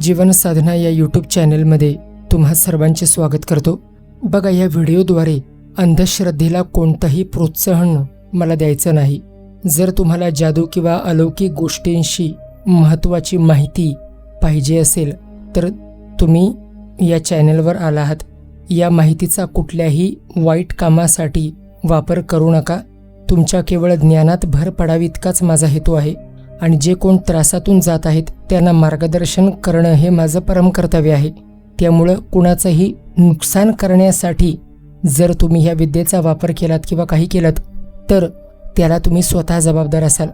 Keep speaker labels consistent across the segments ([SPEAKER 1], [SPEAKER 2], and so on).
[SPEAKER 1] जीवन साधना या यूट्यूब चॅनलमध्ये तुम्हा सर्वांचे स्वागत करतो. बघा या व्हिडिओद्वारे अंधश्रद्धेला कोणतंही प्रोत्साहन मला द्यायचं नाही. जर तुम्हाला जादू किंवा अलौकिक गोष्टींशी महत्त्वाची माहिती पाहिजे असेल तर तुम्ही या चॅनलवर आला आहात. या माहितीचा कुठल्याही वाईट कामासाठी वापर करू नका. तुमच्या केवळ ज्ञानात भर पडावी इतकाच माझा हेतू आहे. आणि जे कोण त्रासातून जात आहेत त्यांना मार्गदर्शन करणं हे माझं परम कर्तव्य आहे. त्यामुळं कुणाचंही नुकसान करण्यासाठी जर तुम्ही ह्या विद्येचा वापर केलात किंवा काही केलात तर त्याला तुम्ही स्वतः जबाबदार असाल.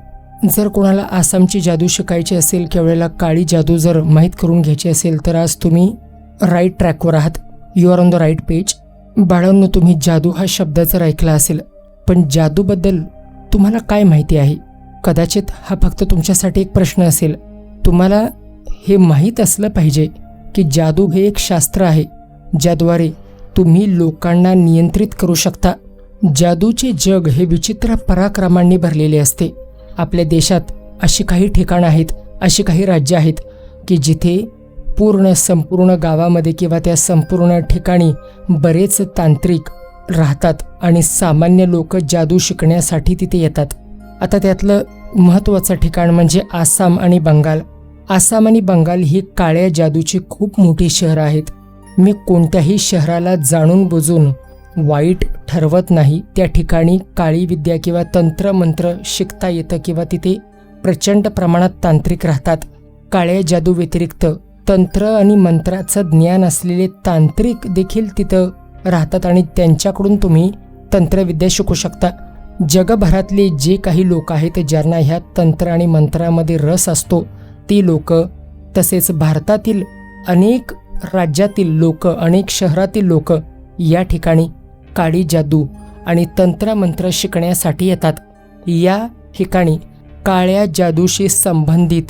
[SPEAKER 1] जर कोणाला आसामची जादू शिकायची असेल किंवा वेळेला काळी जादू जर माहीत करून घ्यायची असेल तर आज तुम्ही राईट ट्रॅकवर आहात. You are on the right page बाळांनो तुम्ही जादू हा शब्द जर ऐकला असेल पण जादूबद्दल तुम्हाला काय माहिती आहे? कदाचित हा फक्त तुमच्यासाठी एक प्रश्न असेल. तुम्हाला हे माहीत असलं पाहिजे की जादू हे एक शास्त्र आहे ज्याद्वारे तुम्ही लोकांना नियंत्रित करू शकता. जादूचे जग हे विचित्र पराक्रमांनी भरलेले असते. आपल्या देशात अशी काही ठिकाणं आहेत अशी काही राज्य आहेत की जिथे पूर्ण संपूर्ण गावामध्ये किंवा त्या संपूर्ण ठिकाणी बरेच तांत्रिक राहतात आणि सामान्य लोक जादू शिकण्यासाठी तिथे येतात. आता त्यातलं महत्त्वाचं ठिकाण म्हणजे आसाम आणि बंगाल. आसाम आणि बंगाल ही काळ्या जादूची खूप मोठी शहरं आहेत. मी कोणत्याही शहराला जाणून बुजून वाईट ठरवत नाही. त्या ठिकाणी काळी विद्या किंवा तंत्रमंत्र शिकता येतं किंवा तिथे प्रचंड प्रमाणात तांत्रिक राहतात. काळ्या जादू व्यतिरिक्त तंत्र आणि मंत्राचं ज्ञान असलेले तांत्रिक देखील तिथं राहतात आणि त्यांच्याकडून तुम्ही तंत्रविद्या शिकू शकता. जगभरातले जे काही लोक आहेत ज्यांना ह्या तंत्र आणि मंत्रामध्ये रस असतो ती लोक तसेच भारतातील अनेक राज्यातील लोक अनेक शहरातील लोक या ठिकाणी काळी जादू आणि तंत्रमंत्र शिकण्यासाठी येतात. या ठिकाणी काळ्या जादूशी संबंधित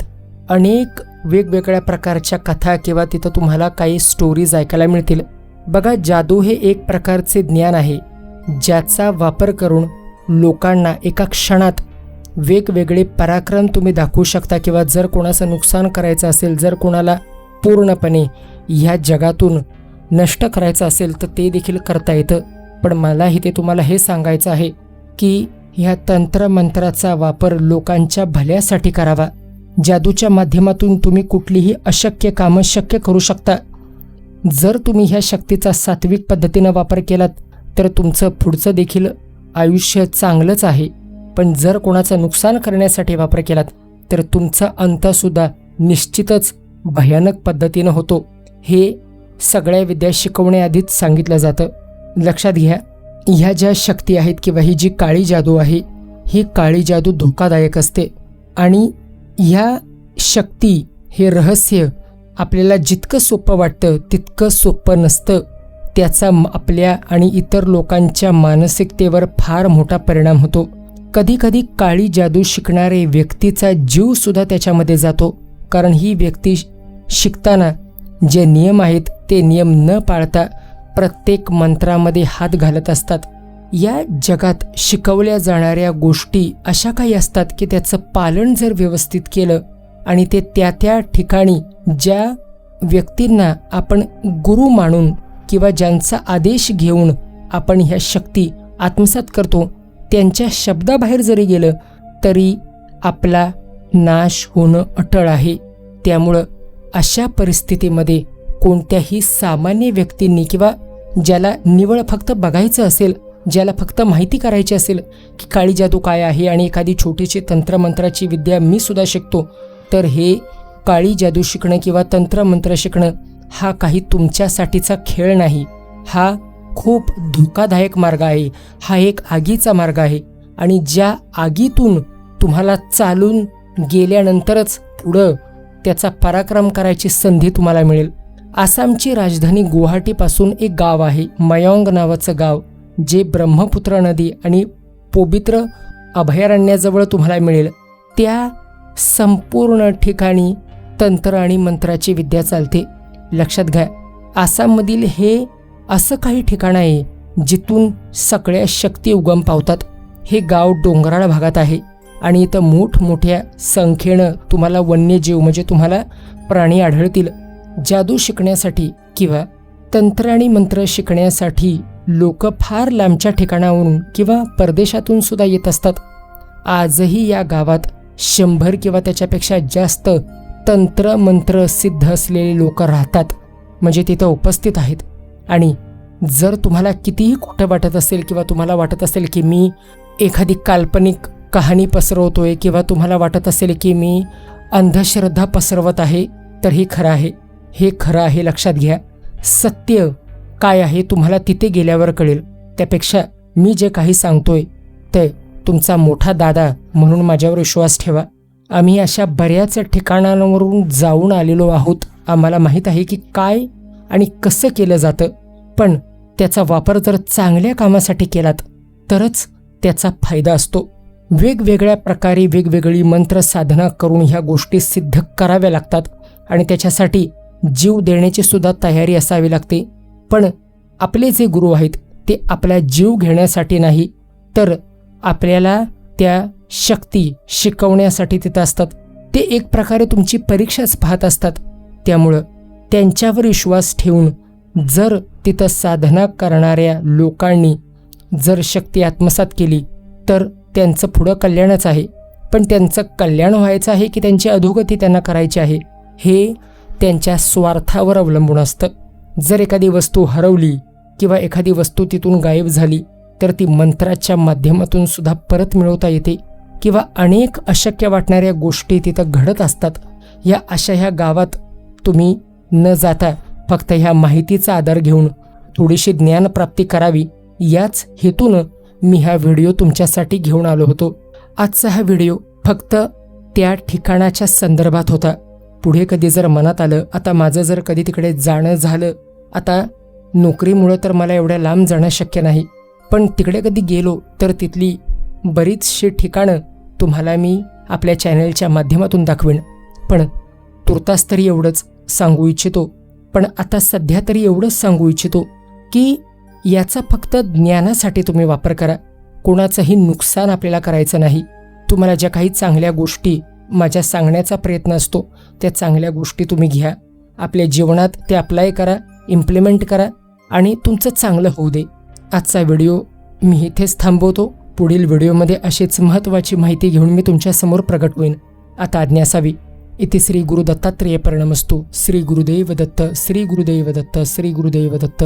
[SPEAKER 1] अनेक वेगवेगळ्या प्रकारच्या कथा किंवा तिथं तुम्हाला काही स्टोरीज ऐकायला मिळतील. बघा जादू हे एक प्रकारचे ज्ञान आहे ज्याचा वापर करून लोकांना एका क्षणात वेगवेगळे पराक्रम तुम्ही दाखवू शकता किंवा जर कोणाचं नुकसान करायचं असेल जर कोणाला पूर्णपणे ह्या जगातून नष्ट करायचं असेल तर ते देखील करता येतं. पण मला इथे तुम्हाला हे सांगायचं आहे की ह्या तंत्रमंत्राचा वापर लोकांच्या भल्यासाठी करावा. जादूच्या माध्यमातून तुम्ही कुठलीही अशक्य कामं शक्य करू शकता. जर तुम्ही ह्या शक्तीचा सात्विक पद्धतीनं वापर केलात तर तुमचं पुढचं देखील आयुष्य चांगलंच आहे. पण जर कोणाचं नुकसान करण्यासाठी वापर केलात तर तुमचा अंतसुद्धा निश्चितच भयानक पद्धतीनं होतो. हे सगळ्या विद्या शिकवण्याआधीच सांगितलं जातं. लक्षात घ्या ह्या ज्या शक्ती आहेत किंवा ही जी काळी जादू आहे ही काळी जादू धोकादायक असते. आणि ह्या शक्ती हे रहस्य आपल्याला जितकं सोपं वाटतं तितकं सोपं नसतं. त्याचा आपल्या आणि इतर लोकांच्या मानसिकतेवर फार मोठा परिणाम होतो. कधीकधी काळी जादू शिकणारे व्यक्तीचा जीव सुद्धा त्याच्यामध्ये जातो. कारण ही व्यक्ती शिकताना जे नियम आहेत ते नियम न पाळता प्रत्येक मंत्रामध्ये हात घालत असतात. या जगात शिकवल्या जाणाऱ्या गोष्टी अशा काही असतात की त्याचं पालन जर व्यवस्थित केलं आणि ते त्या त्या ठिकाणी ज्या व्यक्तींना आपण गुरु मानून किंवा ज्यांचा आदेश घेऊन आपण ह्या शक्ती आत्मसात करतो त्यांच्या शब्दाबाहेर जरी गेलं तरी आपला नाश होणं अटळ आहे. त्यामुळं अशा परिस्थितीमध्ये कोणत्याही सामान्य व्यक्तींनी किंवा ज्याला निवळ फक्त बघायचं असेल ज्याला फक्त माहिती करायची असेल की काळी जादू काय आहे आणि एखादी छोटीशी तंत्रमंत्राची विद्या मी सुद्धा शिकतो तर हे काळी जादू शिकणं किंवा तंत्रमंत्र शिकणं हा काही तुमच्यासाठीचा खेळ नाही. हा खूप धोकादायक मार्ग आहे. हा एक आगीचा मार्ग आहे. आणि ज्या आगीतून तुम्हाला चालून गेल्यानंतरच पुढं त्याचा पराक्रम करायची संधी तुम्हाला मिळेल. आसामची राजधानी गुवाहाटीपासून एक गाव आहे मयोंग नावाचं गाव जे ब्रह्मपुत्र नदी आणि पवित्र अभयारण्याजवळ तुम्हाला मिळेल. त्या संपूर्ण ठिकाणी तंत्र आणि मंत्राची विद्या चालते. लक्षात घ्या आसाममधील हे असं काही ठिकाण आहे जिथून सगळ्या शक्ती उगम पावतात. हे गाव डोंगराळ भागात आहे आणि इथं मोठमोठ्या संख्येनं तुम्हाला वन्यजीव म्हणजे तुम्हाला प्राणी आढळतील. जादू शिकण्यासाठी किंवा तंत्र आणि मंत्र शिकण्यासाठी लोक फार लांबच्या ठिकाणावरून किंवा परदेशातून सुद्धा येत असतात. आजही या गावात शंभर किंवा त्याच्यापेक्षा जास्त तंत्र मंत्र सिद्ध असलेले लोक राहतात. म्हणजे तिथं उपस्थित आहेत. आणि जर तुम्हाला कितीही खोटं वाटत असेल किंवा तुम्हाला वाटत असेल की मी एखादी काल्पनिक कहाणी पसरवतोय किंवा तुम्हाला वाटत असेल की मी अंधश्रद्धा पसरवत आहे तर हे खरं आहे. हे खरं आहे लक्षात घ्या. सत्य काय आहे तुम्हाला तिथे गेल्यावर कळेल. त्यापेक्षा मी जे काही सांगतोय ते तुमचा मोठा दादा म्हणून माझ्यावर विश्वास ठेवा. आम्ही अशा बऱ्याच ठिकाणांवरून जाऊन आलेलो आहोत. आम्हाला माहीत आहे की काय आणि कसं केलं जातं? पण त्याचा वापर जर चांगल्या कामासाठी केलात तरच त्याचा फायदा असतो. वेगवेगळ्या प्रकारे वेगवेगळी मंत्र साधना करून ह्या गोष्टी सिद्ध कराव्या लागतात आणि त्याच्यासाठी जीव देण्याची सुद्धा तयारी असावी लागते. पण आपले जे गुरु आहेत ते आपला जीव घेण्यासाठी नाही तर आपल्याला त्या शक्ती शिकवण्यासाठी तिथं असतात. ते एक प्रकारे तुमची परीक्षाच पाहत असतात. त्यामुळं त्यांच्यावर विश्वास ठेवून जर तिथं साधना करणाऱ्या लोकांनी जर शक्ती आत्मसात केली तर त्यांचं पुढं कल्याणच आहे. पण त्यांचं कल्याण व्हायचं आहे की त्यांची अधोगती त्यांना करायची आहे हे त्यांच्या स्वार्थावर अवलंबून असतं. जर एखादी वस्तू हरवली किंवा एखादी वस्तू तिथून गायब झाली तर ती मंत्राच्या माध्यमातून सुद्धा परत मिळवता येते किंवा अनेक अशक्य वाटणाऱ्या गोष्टी तिथं घडत असतात. या अशा ह्या गावात तुम्ही न जाता फक्त ह्या माहितीचा आधार घेऊन थोडीशी ज्ञानप्राप्ती करावी याच हेतून मी हा व्हिडिओ तुमच्यासाठी घेऊन आलो होतो. आजचा हा व्हिडिओ फक्त त्या ठिकाणाच्या संदर्भात होता. पुढे कधी जर मनात आलं आता माझं जर कधी तिकडे जाणं झालं आता नोकरीमुळं तर मला एवढ्या लांब जाणं शक्य नाही पण तिकडे कधी गेलो तर तिथली बरीचशी ठिकाणं तुम्हाला मी आपल्या चॅनलच्या माध्यमातून दाखवेन. पण तुर्तास तरी एवढंच. सांगू इच्छितो. पण आता सध्या तरी एवढंच सांगू इच्छितो की याचा फक्त ज्ञानासाठी तुम्ही वापर करा. कोणाचंही नुकसान आपल्याला करायचं नाही. तुम्हाला ज्या काही चांगल्या गोष्टी माझ्या सांगण्याचा प्रयत्न असतो त्या चांगल्या गोष्टी तुम्ही घ्या. आपल्या जीवनात ते अप्लाय करा इम्प्लिमेंट करा आणि तुमचं चांगलं होऊ दे. आजचा व्हिडिओ मी इथेच थांबवतो. पुढील व्हिडिओमध्ये अशीच महत्त्वाची माहिती घेऊन मी तुमच्यासमोर प्रगट होईन. आता आज्ञा असावी. ಇತಿ ಶ್ರೀ ಗುರುದತ್ತಾತ್ರೇಯ ಪರಿಣಮಸ್ತು ಶ್ರೀ ಗುರುದೇವದತ್ತ ಶ್ರೀ ಗುರುದೇವದತ್ತ ಶ್ರೀ ಗುರುದೇವದತ್ತ